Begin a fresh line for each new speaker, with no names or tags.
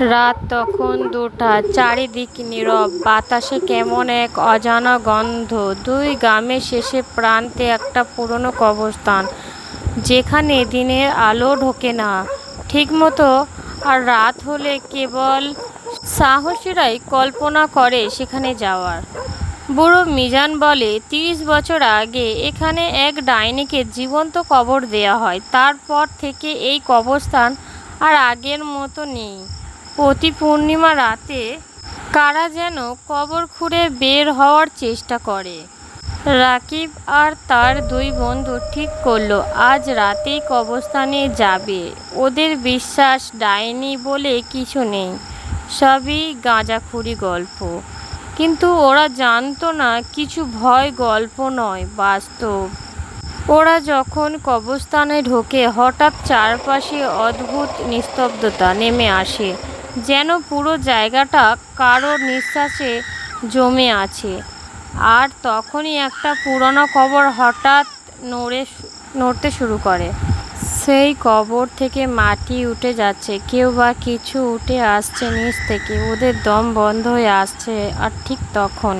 রাত তখন দুটা। চারিদিক নীরব। বাতাসে কেমন এক অজানা গন্ধ। দুই গ্রামের শেষে প্রান্তে একটা পুরনো কবরস্থান। যেখানে দিনের আলো ঢোকে না। ঠিকমতো আর রাত হলে কেবল সাহসীরাই কল্পনা করে সেখানে যাওয়ার। বুড়ো মিজান বলে, তিরিশ বছর আগে এখানে এক ডাইনিকে জীবন্ত কবর দেয়া হয়। তারপর থেকে এই কবরস্থান আর আগের মতো নেই। প্রতি পূর্ণিমা রাতে কারা যেন কবর খুঁড়ে বের হওয়ার চেষ্টা করে। রাকিব আর তার দুই বন্ধু ঠিক করল, আজ রাতেই কবরস্থানে যাবে। ওদের বিশ্বাস ডাইনি বলে কিছু নেই, সবই গাঁজাখুরি গল্প। কিন্তু ওরা জানতো না কিছু ভয় গল্প নয়, বাস্তব। ওরা যখন কবরস্থানে ঢোকে, হঠাৎ চারপাশে অদ্ভুত নিস্তব্ধতা নেমে আসে। যেন পুরো জায়গাটা কারও নিঃশ্বাসে জমে আছে। আর তখনই একটা পুরনো কবর হঠাৎ নড়ে নড়তে শুরু করে। সেই কবর থেকে মাটি উঠে যাচ্ছে। কেউ বা কিছু উঠে আসছে নিচ থেকে। ওদের দম বন্ধ হয়ে আসছে। আর ঠিক তখন